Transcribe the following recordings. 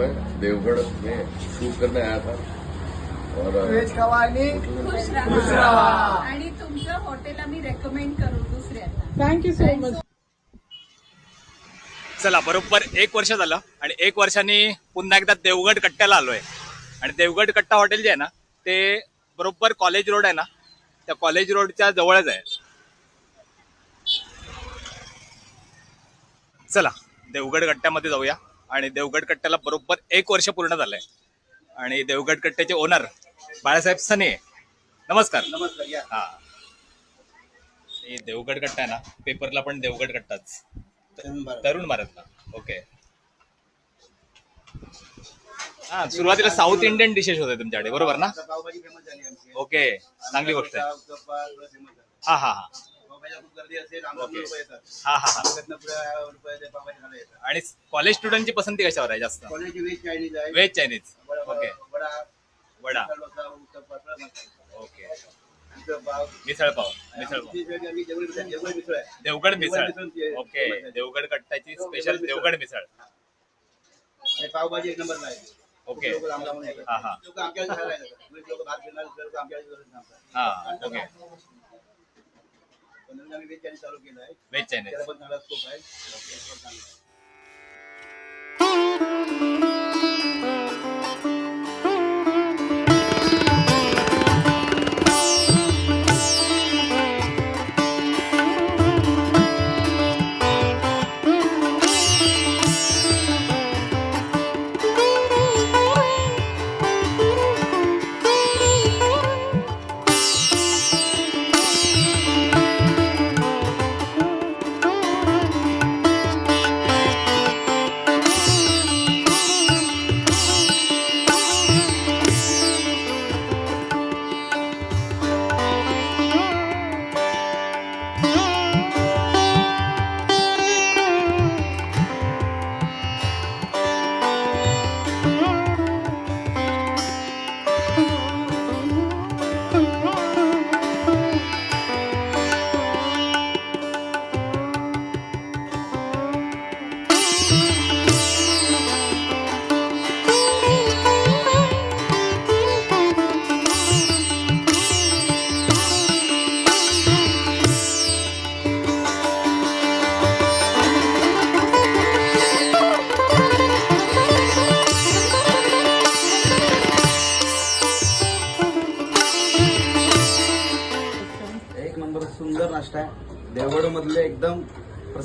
मैं देवगढ़ में शूट करने आया था। और आणि खुश खुश राहा राहा. आणि तुमचं हॉटेल आम्ही रेकमेंड करू थँक्यू सो मच चला बरोबर एक वर्ष झालं आणि एक वर्षांनी पुन्हा एकदा देवगड कट्ट्याला आलोय. आणि देवगड कट्टा हॉटेल जे आहे ना ते बरोबर कॉलेज रोड आहे ना त्या कॉलेज रोडच्या जवळच आहे. चला देवगड कट्ट्यामध्ये जाऊया. आणि देवगड कट्ट्याला बरोबर एक वर्ष पूर्ण झालंय. आणि देवगड कट्ट्याचे ओनर बाळासाहेब सने. नमस्कार. नमस्कार या. हा. हे देवगड कट्टा आहे ना पेपरला पण देवगड कट्टाच तरुण भारत. तरुण भारतला. ओके. हा सुरुवातीला साऊथ इंडियन डिशेस होते तुमच्याकडे बरोबर ना? ओके चांगली गोष्ट आहे. हा हा हा. पावभाजीला खूप गर्दी असते आम्हाला ओके. लोकं येतात. हा हा हा. कोकणातनं पुढे रुपये ते पावभाजी खायला येतात आणि कॉलेज स्टुडंटची पसंती कशावर आहे जास्त? कॉलेजची व्हेज चायनीज आहे. Veg Chinese vada okay vada. Dosa uttapam. Okay आमचं पाव. मिसळ पाव मिसळ पाव. आमची वेगळी- आम्ही जेवढी मिसळ जेवढी मिसळ आहे. देवगड मिसळ. ओके देवगड कट्ट्याची स्पेशल देवगड मिसळ. आणि पावभाजी एक नंबरला आहे. ओके लोक लांब लांबून येतात. हा हा. लोक आमच्या खायला येतात. लोक भात घेणार लोक आमच्या थांबतात हा ओके आम्ही व्हेज चालू केलं आहे. व्हेज चायनीज त्याला पण चांगला स्कोप आहे.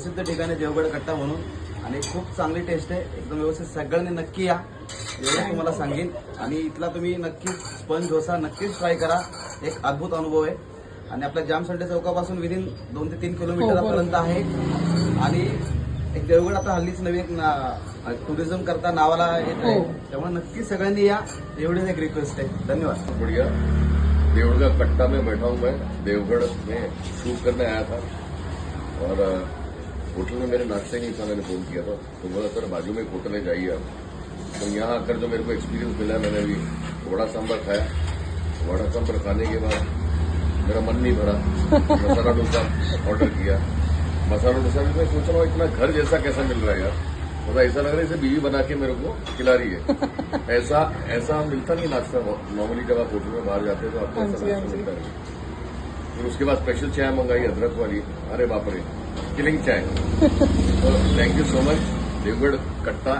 प्रसिद्ध ठिकाणी देवगड कट्टा म्हणून. आणि खूप चांगली टेस्ट आहे. एकदम व्यवस्थित. सगळ्यांनी नक्की या. एवढं तुम्हाला सांगेन. आणि इथला तुम्ही नक्कीच स्पंज डोसा नक्कीच ट्राय करा. एक अद्भुत अनुभव आहे. आणि आपल्या जाम संडे चौकापासून विदिन दोन ते तीन किलोमीटर पर्यंत आहे. आणि एक देवगड आता हल्लीच नवीन टुरिझम करता नावाला येत आहे. त्यामुळे नक्की सगळ्यांनी या. एवढीच एक रिक्वेस्ट आहे. धन्यवाद. बढ़िया देवगढ़ का कट्टा में बैठा हूँ मैं. देवगढ़ में शूट करने आया था. और होटल में मेरे नाश्ते नहीं था मैंने फ़ोन किया था। तो बोला सर बाजू में एक होटल है जाइए आप। तो यहाँ आकर जो मेरे को एक्सपीरियंस मिला मैंने अभी वड़ा सांभर खाया। वड़ा सांभर खाने के बाद मेरा मन नहीं भरा। मसाला डोसा ऑर्डर किया। मसाला डोसा भी मैं सोच रहा हूँ इतना घर जैसा कैसा मिल रहा है यार। मतलब ऐसा लग रहा है इसे बीवी बना के मेरे को खिला रही है। ऐसा ऐसा मिलता नहीं नाश्ता नॉर्मली जब आप होटल में बाहर जाते हैं तो आपको ऐसा नाश्ता मिलता नहीं फिर उसके बाद स्पेशल चाय मंगाई अदरक वाली। अरे बाप रे। किलिंग चाय तो thank you so much Devgad Katta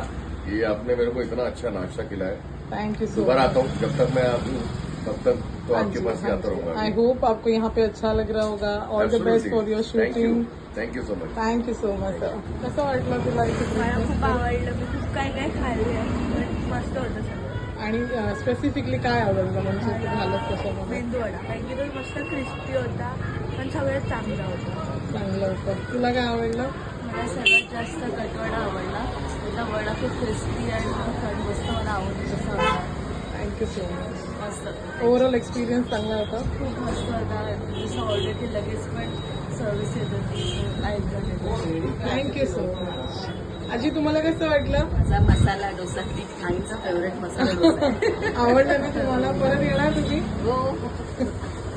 ये आपने मेरे को इतना अच्छा नाश्ता खिलाया। थैंक यू सो दोबारा आता हूँ। जब तक मैं आऊँ तब तक तो आपके पास ही आता रहूँगा आई होप आपको यहाँ पे अच्छा लग रहा होगा। All the best for your shooting thank you so much thank you so much sir कसं वाटलं तुला इथे मला खूप आवडलं मी खूप काय काय खाल्ले पण मस्त होतं सगळं आणि स्पेसिफिकली काय आवडलं? म्हणजे झालं कशामध्ये मेंदू वडा कारण की तो मस्त क्रिस्पी होता पण सगळ्यात चांगला होता. चांगलं होतं. तुला काय आवडलं? मला सर्वात जास्त कटवडा आवडला. त्याचा वडा खूप क्रिस्पी आणि मस्त मला आवडतो तसा थँक्यू सो मच मस्त. ओव्हरऑल एक्सपिरियन्स चांगला होता? खूप मस्त होता. जसं ऑर्डर की लगेच पण सर्व्हिस येत होती. थँक्यू सो मच आजी तुम्हाला कसं वाटलं? माझा मसाला डोसा ही खाईचा फेवरेट मसाला डोसा आहे. आवडलं ना तुम्हाला? परत येणार तुम्ही? हो.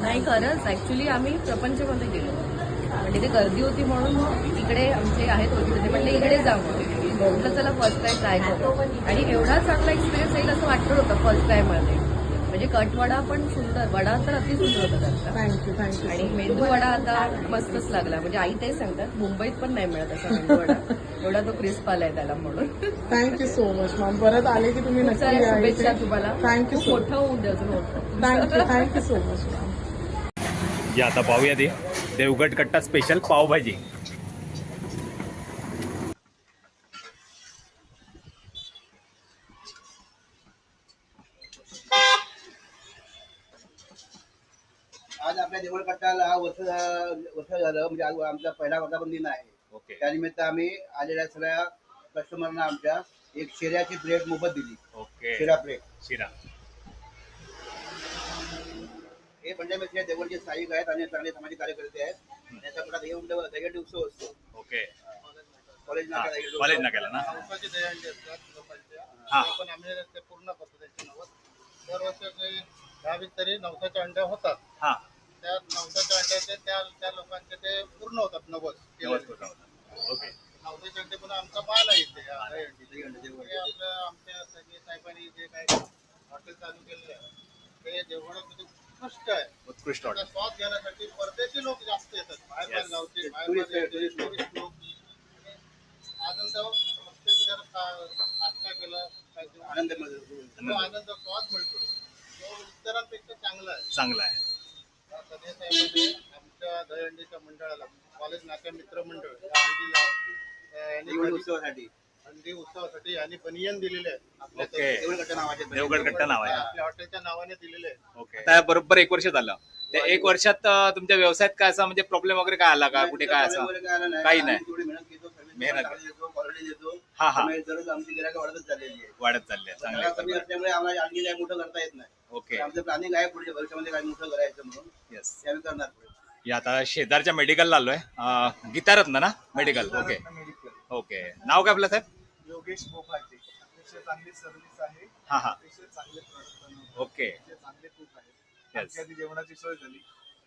नाही खरंच. ऍक्च्युली आम्ही प्रपंचमध्ये गेलो. म्हणजे ते गर्दी होती म्हणून मग इकडे आमचे आहेत ओळखीचे ते म्हणले इकडे जाऊ म्हटलं चला फर्स्ट टाइम ट्राय करू. आणि एवढा चांगला एक्सपिरियन्स येईल असं वाटलं होतं फर्स्ट टाइममध्ये. म्हणजे कटवडा पण सुंदर वडा तर अति सुंदर होता त्यांचा. थँक्यू थँक्यू आणि मेंदू वडा आता मस्तच लागला. म्हणजे आई तेच सांगतात मुंबईत पण नाही मिळत असा मेंदू वडा. एवढा तो क्रिस्प आलाय त्याला म्हणून. थँक्यू सो मच मॅम परत आले की तुम्ही नक्की शुभेच्छा. तुम्हाला. So मोठं होऊन दे अजून मोठं thank you thank you so much ma'am या आता पाहूया ती. देवगड कट्टा स्पेशल पावभाजी आज आपल्या देवळ कट्टाला वर्ष वर्ष झालं म्हणजे आज आमचा पहिला वर्धापन दिन आहे. ओके. त्यानिमित्त आम्ही आलेल्या सगळ्या कस्टमरना आमच्या एक शेऱ्याची प्लेट मोफत दिली. ओके. शिरा प्लेट शिरा. हे पंजाबी देवळचे सहाय्यक आहेत आणि चांगले सामाजिक कार्यकर्ते आहेत. त्याच्या पुढे दहीहंडी दहीहंडी उत्सव असतो. ओके. कॉलेज हा, नाका कॉलेज. नाक्याला ना? नवसाची दहीहंडी असतात लोकांच्या हा. ते पण आम्ही ते पूर्ण करतो त्यांचे नवस दरवर्षी दहावीस तरी नवसाच्या अंड्या होतात. हा. त्या नवसाच्या अंड्याचे त्या त्या लोकांचे ते पूर्ण होतात नवस नवस पूर्ण होतात. ओके नवसाच्या अंडे पण आमचा माल आहे इथे या दहीहंडी दहीहंडी देवळ. हे आपल्या आमच्या संजय साहेबांनी जे काही हॉटेल चालू केलेलं आहे ते देवळामध्ये उत्कृष्ट आहे उत्कृष्ट त्याचा ऑर्डर स्वाद घेण्यासाठी परदेशी लोक जास्त येतात बाहेर बाहेर Yes. गावचे ते बाहेर tourist आहे, बाहेर tourist लोक. tourist लोक आनंद मस्त जरा खा- नाश्ता केला काय जेवण आनंद मिळतो. तो आनंद स्वाद मिळतो तो इतरांपेक्षा चांगला आहे चांगला आहे या सगळ्या साहेबांनी आमच्या मंडळाला कॉलेज नाट्य मित्र मंडळ उत्सवासाठी. हंडी उत्सवासाठी यांनी बनियन दिलेले आहेत. आपल्या ओके नावाचे देवगड कट्टा नाव आहे आपल्या हॉटेलच्या नावाने दिलेले आहेत. ओके. आता बरोबर एक वर्ष झालं. त्या एक वर्षात अं, तुमच्या व्यवसायात काय असा म्हणजे प्रॉब्लेम वगैरे काय आला का? कुठे काय असं? काय. काही नाही. मेहनत घेतो सर्व्हिस मेहनत. चांगली देतो क्वालिटी देतो. हा, हा. त्यामुळे दररोज आमची गिरायक वाढतच आहे. वाढत चालले जागा कमी चांगले असल्यामुळे आम्हाला आणखी काही मोठं करता येत नाही. ओके. तर आमचं प्लॅनिंग आहे पुढच्या भविष्यामध्ये काही मोठं करायचं म्हणून. येस ते आम्ही करणार पुढे. या आता शेजारच्या मेडिकलला आलोय अं, गीतारत्न ना मेडिकल ओके ओके नाव काय आपलं साहेब योगेश बोपाचे अतिशय चांगली सर्व्हिस आहे हा हा अतिशय चांगले प्रॉडक्ट बनवतो ओके अतिशय चांगले कुक आहेत Yes. आमची आधी जेवणाची सोय झाली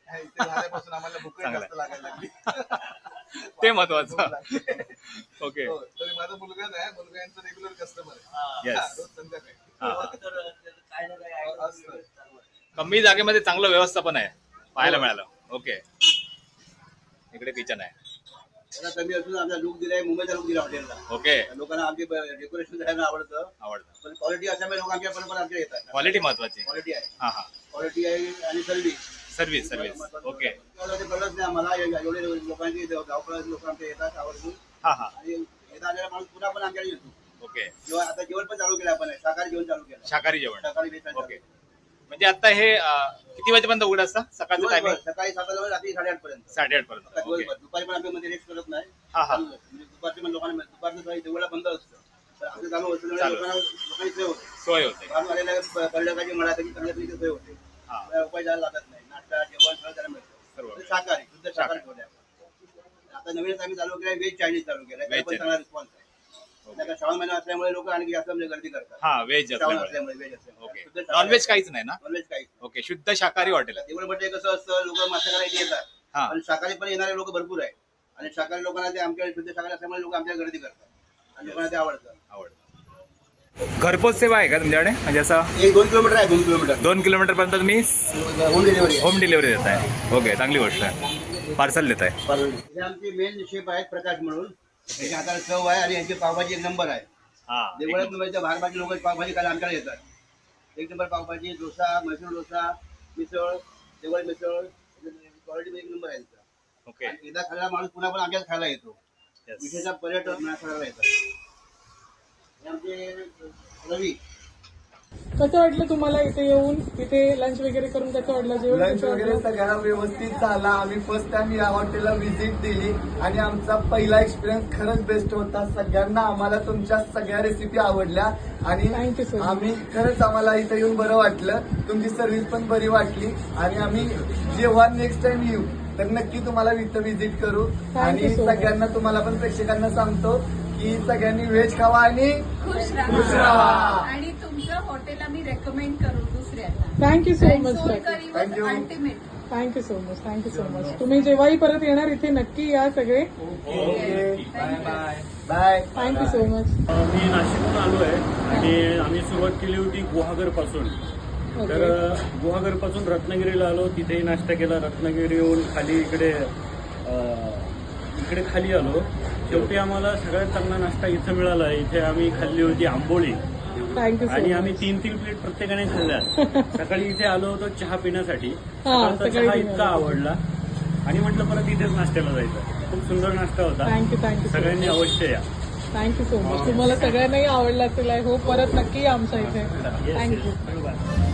ह्या इथे झाल्यापासून आम्हाला भूक चांगलं जास्त लागायला लागली ते महत्वाचं. भूक लागली. ओके हो, तरी माझा मुलगाच आहे मुलगा यांचा रेग्युलर कस्टमर आहे येस रोज संध्याकाळी हा. असतं. कमी जागेमध्ये चांगलं व्यवस्थापन आहे पाहायला मिळालं ओके. इकडे किचन आहे. त्याला कमी असून आमचा लुक दिलाय मुंबईचा लुक दिला हॉटेलला ओके. लोकांना आमचे डेकोरेशन करायला आवडतं. आवडतं. पण क्वालिटी असल्यामुळे लोक आमच्या पण आमच्या येतात. क्वालिटी महत्वाची. क्वालिटी आहे. हा हा. क्वालिटी आहे आणि सर्व्हिस सर्व्हिस सर्व्हिस ओके कळत नाही आम्हाला. एवढे लोकांची गावकळाचे लोक आमच्या येतात आवर्जून. हा हा. आणि येता आलेला माणूस पुन्हा पण आमच्याकडे येतो. ओके जेव्हा आता जेवण पण चालू केलं आपण. शाकाहारी जेवण चालू केलं. शाकाहारी जेवण. शाकाहारी ओके म्हणजे आता हे किती वाजेपर्यंत उघड असतं? सकाळचं टायमिंग सकाळी सात रात्री साडेआठ पर्यंत साडेआठ पर्यंत ओके. दुपारी पण आम्ही मध्ये रेस्ट करत नाही. हा, हा. चालू. म्हणजे दुपारची पण लोकांना दुपारचं काही देवळा बंद असतं तर आमचं चालू असतं चालू. लोकांना लोकांची सोय होते. सोय होते. बाहेरून आलेल्या पर्यटकाची म्हणा सोय होते. हा. उपाय जायला लागत नाही. नाश्ता जेवण सगळं त्याला सर्व. मिळतं. ते शाकाहारी शुद्ध शाकाहारी आपण. आता नवीन आम्ही चालू केलं व्हेज चायनीज चालू केलं Veg पण चांगला रिस्पॉन्स आहे. आता श्रावण महिना असल्यामुळे लोक आणखी जास्त म्हणजे गर्दी करतात. हा व्हेज श्रावण असल्यामुळे. ओके. नॉनव्हेज काहीच नाही ना? नॉनव्हेज काही ओके शुद्ध शाकाहारी हॉटेल आहे. देवळ म्हणजे कसं असतं लोक मासेमारी इथे येतात. हा. पण शाकाहारी पण येणारे लोक भरपूर आहे. आणि शाकाहारी लोकांना ते आमच्या शुद्ध शाकाहारी असल्यामुळे लोक आमच्या गर्दी करतात. आणि लोकांना ते आवडतं. आवडतं. घरपोच सेवा आहे का तुमच्याकडे? म्हणजे असं एक दोन किलोमीटर आहे दोन किलोमीटर. दोन किलोमीटर पर्यंत तुम्ही होम डिलिव्हरी होम डिलिव्हरी देत आहे ओके चांगली गोष्ट आहे. पार्सल देत आहे हे आमचे मेन शेफ आहेत प्रकाश म्हणून. त्यांच्या हाताला चव आहे आणि यांची पावभाजी एक नंबर आहे. हा देवळात मुंबईच्या बाहेरबाकी लोक पावभाजी खायला आमच्याकडे येतात. एक नंबर पावभाजी डोसा मैसूर डोसा मिसळ देवळ मिसळ क्वालिटी एक नंबर आहे ओके. एकदा खाल्ला माणूस पुन्हा पण आमच्यात खायला येतो. विशेषतः पर्यटक खायला येतात. आमचे रवी. कसं वाटलं तुम्हाला इथे येऊन? इथे लंच वगैरे करून कसं वाटलं जेवण? लंच कसं वगैरे वाटलं? सगळ्या व्यवस्थित झाला. आम्ही फर्स्ट टाइम या हॉटेलला व्हिजिट दिली आणि आमचा पहिला एक्सपिरियन्स खरंच बेस्ट होता. सगळ्यांना आम्हाला तुमच्या सगळ्या रेसिपी आवडल्या Thank you आणि. आम्ही खरंच आम्हाला इथे येऊन बरं वाटलं. तुमची सर्व्हिस पण बरी वाटली आणि आम्ही जेव्हा नेक्स्ट टाइम येऊ तर नक्की तुम्हाला इथं व्हिजिट करू. You आणि so much. सगळ्यांना तुम्हाला पण प्रेक्षकांना सांगतो की सगळ्यांनी व्हेज खावा आणि खुश राहा. आणि हॉटेल आम्ही रेकमेंड करू दुसऱ्यांना. Thank you so much. Ultimate thank you so much thank you so much तुम्ही जेव्हाही परत येणार इथे नक्की या सगळे. Bye thank you so much मी नाशिकहून आलो आहे आणि आम्ही सुरुवात केली होती गुहागरपासून तर गुहागरपासून रत्नागिरीला आलो. तिथेही नाश्ता केला. रत्नागिरीहून खाली इकडे इकडे खाली आलो. शेवटी आम्हाला सगळ्यात चांगला नाश्ता इथं मिळाला. इथे आम्ही खाल्ली होती आंबोळी. थँक्यू आणि आम्ही तीन तीन प्लेट प्रत्येकाने खाल्ल्या. सकाळी इथे आलो होतो चहा पिण्यासाठी. चहा. इतका आवडला. आणि म्हटलं परत इथेच नाश्त्याला जायचं. खूप सुंदर नाश्ता होता. थँक्यू थँक्यू सगळ्यांनी अवश्य या. थँक्यू सो मच तुम्हाला सगळ्यांनाही आवडला आहे हो परत नक्की या आमच्या इथे. थँक्यू